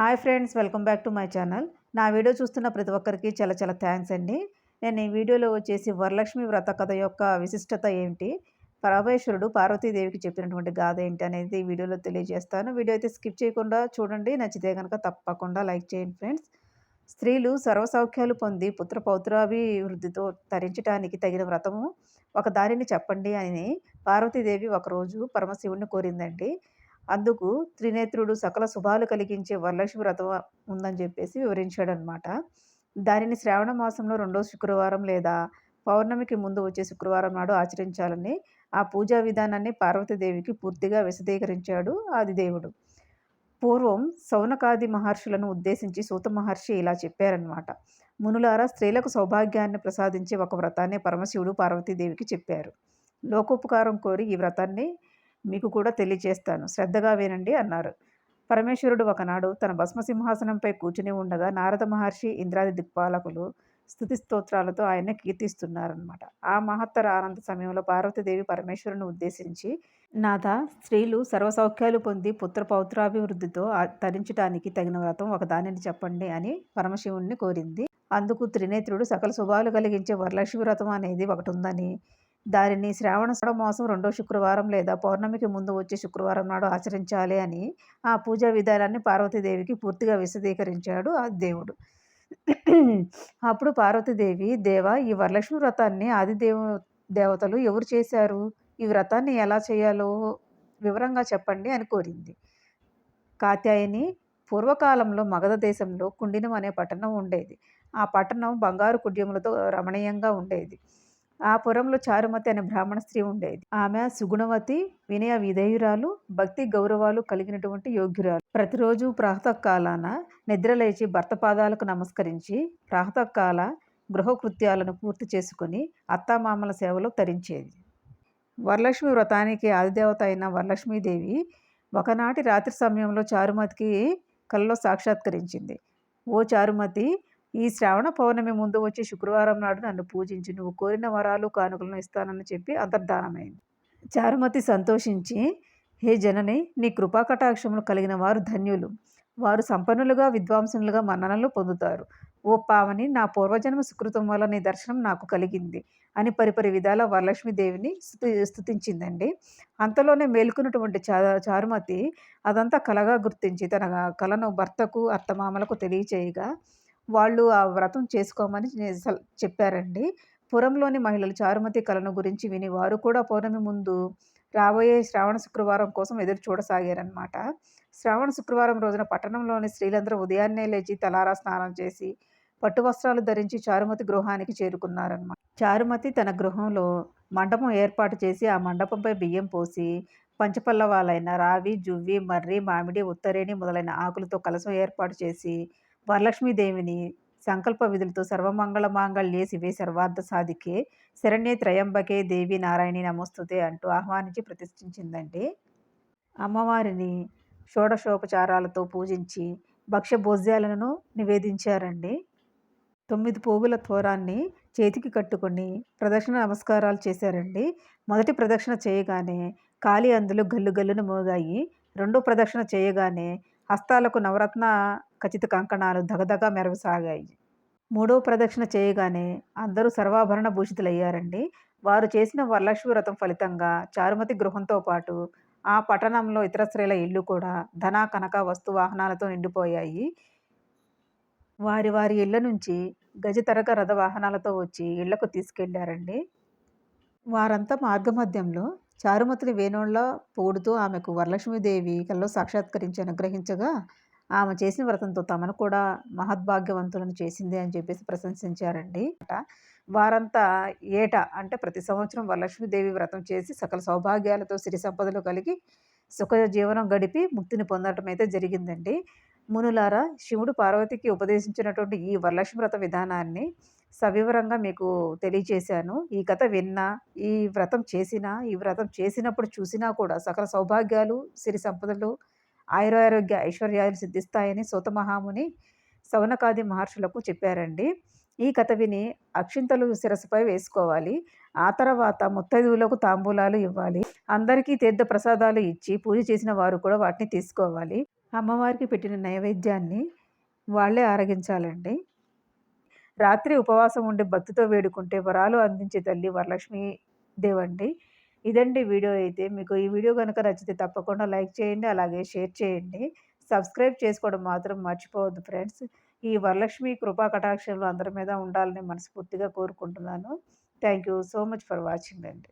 Hi friends welcome back to my channel. నా video చూస్తున్న ప్రతి ఒక్కరికి చాలా చాలా థ్యాంక్స్ అండి. నేను ఈ వీడియోలో వచ్చేసి వరలక్ష్మి వ్రత కథ యొక్క విశిష్టత ఏమిటి పరమేశ్వరుడు పార్వతీదేవికి చెప్పినటువంటి గాథ ఏంటి అనేది ఈ వీడియోలో తెలియజేస్తాను. వీడియో అయితే స్కిప్ చేయకుండా చూడండి నచ్చితే కనుక తప్పకుండా లైక్ చేయండి ఫ్రెండ్స్. స్త్రీలు సర్వసౌఖ్యాలు పొంది పుత్ర పౌత్రాభివృద్ధితో తరించడానికి తగిన వ్రతము. ఒక దానిని చెప్పండి అని పార్వతీదేవి ఒకరోజు పరమశివుణ్ణి కోరిందండి. అందుకు త్రినేత్రుడు సకల శుభాలు కలిగించే వరలక్ష్మి వ్రతం ఉందని చెప్పేసి వివరించాడనమాట దానిని శ్రావణ మాసంలో రెండో శుక్రవారం లేదా పౌర్ణమికి ముందు వచ్చే శుక్రవారం నాడు ఆచరించాలని ఆ పూజా విధానాన్ని పార్వతీదేవికి పూర్తిగా విశదీకరించాడు ఆదిదేవుడు. పూర్వం సౌనకాది మహర్షులను ఉద్దేశించి సూత మహర్షి ఇలా చెప్పారనమాట మునులారా స్త్రీలకు సౌభాగ్యాన్ని ప్రసాదించే ఒక వ్రతాన్ని పరమశివుడు పార్వతీదేవికి చెప్పారు. లోకోపకారం కోరి ఈ వ్రతాన్ని మీకు కూడా తెలియజేస్తాను. శ్రద్ధగా వినండి అన్నారు. పరమేశ్వరుడు ఒకనాడు తన భస్మసింహాసనంపై కూర్చుని ఉండగా నారద మహర్షి ఇంద్రాది దిక్పాలకులు స్థుతి స్తోత్రాలతో ఆయన కీర్తిస్తున్నారనమాట ఆ మహత్తర ఆనంద సమయంలో పార్వతీదేవి పరమేశ్వరుని ఉద్దేశించి నాథ స్త్రీలు సర్వసౌఖ్యాలు పొంది పుత్ర పౌత్రాభివృద్ధితో తరించడానికి తగిన వ్రతం ఒక దానిని చెప్పండి అని పరమశివుణ్ణి కోరింది. అందుకు త్రినేత్రుడు సకల శుభాలు కలిగించే వరలక్ష్మి వ్రతం అనేది ఒకటి ఉందని దానిని శ్రావణ మాసం రెండో శుక్రవారం లేదా పౌర్ణమికి ముందు వచ్చే శుక్రవారం నాడు ఆచరించాలి అని ఆ పూజా విధానాన్ని పార్వతీదేవికి పూర్తిగా విశదీకరించాడు ఆ దేవుడు. అప్పుడు పార్వతీదేవి దేవ ఈ వరలక్ష్మి వ్రతాన్ని ఆదిదేవ దేవతలు ఎవరు చేశారు? ఈ వ్రతాన్ని ఎలా చేయాలో వివరంగా చెప్పండి అని కోరింది. కాత్యాయని పూర్వకాలంలో మగధ దేశంలో కుండినం అనే పట్టణం ఉండేది. ఆ పట్టణం బంగారు కుడ్యములతో రమణీయంగా ఉండేది. ఆ పురంలో చారుమతి అనే బ్రాహ్మణ స్త్రీ ఉండేది. ఆమె సుగుణవతి వినయ విధేయురాలు భక్తి గౌరవాలు కలిగినటువంటి యోగ్యురాలు. ప్రతిరోజు ప్రాతకాలాన నిద్రలేచి భర్త పాదాలకు నమస్కరించి ప్రాతకాల గృహకృత్యాలను పూర్తి చేసుకుని అత్తామామల సేవలో తరించేది. వరలక్ష్మి వ్రతానికి ఆదిదేవత అయిన వరలక్ష్మీదేవి ఒకనాటి రాత్రి సమయంలో చారుమతికి కలలో సాక్షాత్కరించింది. ఓ చారుమతి ఈ శ్రావణ పౌర్ణమి ముందు వచ్చే శుక్రవారం నాడు నన్ను పూజించి నువ్వు కోరిన వరాలు కానుకలను ఇస్తానని చెప్పి అంతర్ధానమైంది. చారుమతి సంతోషించి హే జనని నీ కృపాకటాక్షములు కలిగిన వారు ధన్యులు. వారు సంపన్నులుగా విద్వాంసులుగా మన్ననలు పొందుతారు. ఓ పావని నా పూర్వజన్మ సుకృతం వల్ల నీ దర్శనం నాకు కలిగింది అని పరిపరి విధాల వరలక్ష్మీదేవిని స్థుతి స్థుతించిందండి అంతలోనే మేల్కున్నటువంటి చా చారుమతి అదంతా కలగా గుర్తించి తన కలను భర్తకు అత్తమామలకు తెలియచేయగా వాళ్ళు ఆ వ్రతం చేసుకోమని చెప్పారండి. పురంలోని మహిళలు చారుమతి కళను గురించి విని వారు కూడా పౌర్ణమి ముందు రాబోయే శ్రావణ శుక్రవారం కోసం ఎదురు చూడసాగారనమాట శ్రావణ శుక్రవారం రోజున పట్టణంలోని స్త్రీలందరూ ఉదయాన్నే లేచి తలారా స్నానం చేసి పట్టు వస్త్రాలు ధరించి చారుమతి గృహానికి చేరుకున్నారన్నమాట. చారుమతి తన గృహంలో మండపం ఏర్పాటు చేసి ఆ మండపంపై బియ్యం పోసి పంచపల్లవాలైన రావి జువ్వి మర్రి మామిడి ఉత్తరేణి మొదలైన ఆకులతో కలసం ఏర్పాటు చేసి వరలక్ష్మీదేవిని సంకల్ప విధులతో సర్వమంగళ మాంగళ్యే శివే సర్వార్థ సాధికే శరణ్యే త్రయంబకే దేవి నారాయణి నమోస్తుతే అంటూ ఆహ్వానించి ప్రతిష్ఠించిందంటే అమ్మవారిని షోడశోపచారాలతో పూజించి భక్ష్యభోజ్యాలను నివేదించారండి. తొమ్మిది పోగుల తోరాన్ని చేతికి కట్టుకొని ప్రదక్షిణ నమస్కారాలు చేశారండి. మొదటి ప్రదక్షిణ చేయగానే కాలి అందులో గల్లు గల్లును మోగాయి రెండో ప్రదక్షిణ చేయగానే హస్తాలకు నవరత్న ఖచ్చిత కంకణాలు దగదగ మెరవసాగాయి. మూడో ప్రదక్షిణ చేయగానే అందరూ సర్వాభరణ భూషితులయ్యారండి. వారు చేసిన వరలక్ష్మి వ్రతం ఫలితంగా చారుమతి గృహంతో పాటు ఆ పట్టణంలో ఇతర స్త్రీల ఇల్లు కూడా ధన కనక వస్తు వాహనాలతో నిండిపోయాయి. వారి వారి ఇళ్ళ నుంచి గజతరక రథ వాహనాలతో వచ్చి ఇళ్ళకు తీసుకెళ్ళారండి. వారంతా మార్గమధ్యంలో చారుమతిని వేణోళ్ళ పోడుతూ ఆమెకు వరలక్ష్మీదేవి కల్లో సాక్షాత్కరించి అనుగ్రహించగా ఆమె చేసిన వ్రతంతో తమను కూడా మహద్భాగ్యవంతులను చేసింది అని చెప్పేసి ప్రశంసించారండి. వారంతా ఏట అంటే ప్రతి సంవత్సరం వరలక్ష్మీదేవి వ్రతం చేసి సకల సౌభాగ్యాలతో సిరి సంపదలు కలిగి సుఖ జీవనం గడిపి ముక్తిని పొందడం అయితే జరిగిందండి. మునులారా శివుడు పార్వతికి ఉపదేశించినటువంటి ఈ వరలక్ష్మి వ్రత విధానాన్ని సవివరంగా మీకు తెలియజేశాను. ఈ కథ విన్నా ఈ వ్రతం చేసినా ఈ వ్రతం చేసినప్పుడు చూసినా కూడా సకల సౌభాగ్యాలు సిరి సంపదలు ఆయురారోగ్య ఐశ్వర్యాలు సిద్ధిస్తాయని సూతమహాముని సవనకాది మహర్షులకు చెప్పారండి. ఈ కథ విని అక్షింతలు శిరస్సుపై వేసుకోవాలి. ఆ తర్వాత ముత్తైదువులకు తాంబూలాలు ఇవ్వాలి. అందరికీ తీర్థ ప్రసాదాలు ఇచ్చి పూజ చేసిన వారు కూడా వాటిని తీసుకోవాలి. అమ్మవారికి పెట్టిన నైవేద్యాన్ని వాళ్ళే ఆరగించాలండి. రాత్రి ఉపవాసం ఉండి భక్తితో వేడుకుంటే వరాలు అందించే తల్లి వరలక్ష్మి దేవండి. ఇదండి వీడియో అయితే. మీకు ఈ వీడియో కనుక నచ్చితే తప్పకుండా లైక్ చేయండి అలాగే షేర్ చేయండి. సబ్స్క్రైబ్ చేసుకోవడం మాత్రం మర్చిపోవద్దు ఫ్రెండ్స్. ఈ వరలక్ష్మి కృపా కటాక్షంలో అందరి మీద ఉండాలని మనస్ఫూర్తిగా కోరుకుంటున్నాను. Thank you so much for watching అండి.